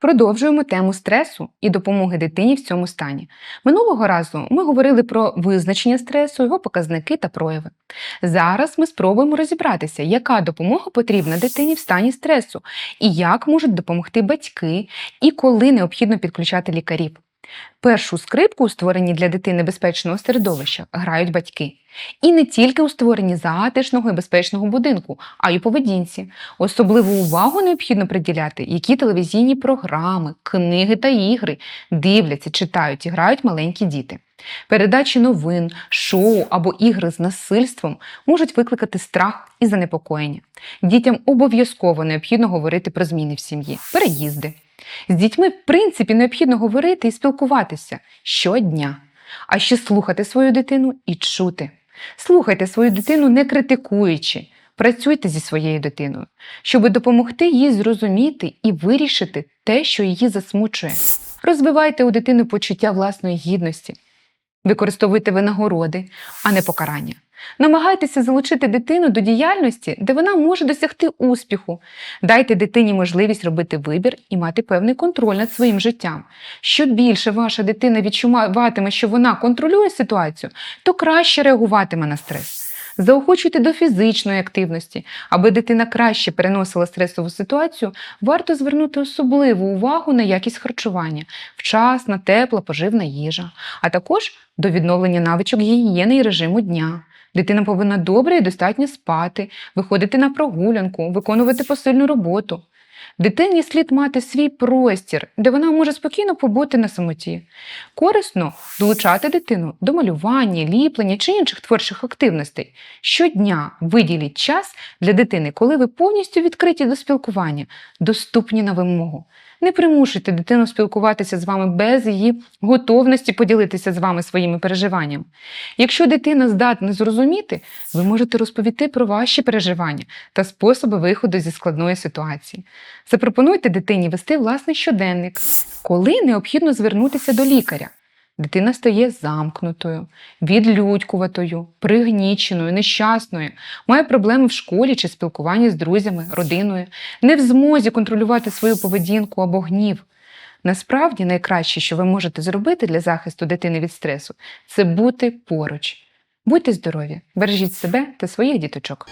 Продовжуємо тему стресу і допомоги дитині в цьому стані. Минулого разу ми говорили про визначення стресу, його показники та прояви. Зараз ми спробуємо розібратися, яка допомога потрібна дитині в стані стресу, і як можуть допомогти батьки, і коли необхідно підключати лікарів. Першу скрипку у створенні для дитини безпечного середовища грають батьки. І не тільки у створенні затишного і безпечного будинку, а й у поведінці. Особливу увагу необхідно приділяти, які телевізійні програми, книги та ігри дивляться, читають і грають маленькі діти. Передачі новин, шоу або ігри з насильством можуть викликати страх і занепокоєння. Дітям обов'язково необхідно говорити про зміни в сім'ї, переїзди. З дітьми, в принципі, необхідно говорити і спілкуватися щодня, а ще слухати свою дитину і чути. Слухайте свою дитину, не критикуючи. Працюйте зі своєю дитиною, щоб допомогти їй зрозуміти і вирішити те, що її засмучує. Розвивайте у дитини почуття власної гідності, використовуйте винагороди, а не покарання. Намагайтеся залучити дитину до діяльності, де вона може досягти успіху. Дайте дитині можливість робити вибір і мати певний контроль над своїм життям. Що більше ваша дитина відчуватиме, що вона контролює ситуацію, то краще реагуватиме на стрес. Заохочуйте до фізичної активності, аби дитина краще переносила стресову ситуацію, варто звернути особливу увагу на якість харчування, вчасна, тепла, поживна їжа, а також до відновлення навичок гігієни і режиму дня. Дитина повинна добре і достатньо спати, виходити на прогулянку, виконувати посильну роботу. Дитині слід мати свій простір, де вона може спокійно побути на самоті. Корисно долучати дитину до малювання, ліплення чи інших творчих активностей. Щодня виділіть час для дитини, коли ви повністю відкриті до спілкування, доступні на вимогу. Не примушуйте дитину спілкуватися з вами без її готовності поділитися з вами своїми переживаннями. Якщо дитина здатна зрозуміти, ви можете розповісти про ваші переживання та способи виходу зі складної ситуації. Запропонуйте дитині вести власний щоденник, коли необхідно звернутися до лікаря. Дитина стає замкнутою, відлюдькуватою, пригніченою, нещасною, має проблеми в школі чи спілкуванні з друзями, родиною, не в змозі контролювати свою поведінку або гнів. Насправді, найкраще, що ви можете зробити для захисту дитини від стресу, це бути поруч. Будьте здорові, бережіть себе та своїх діточок.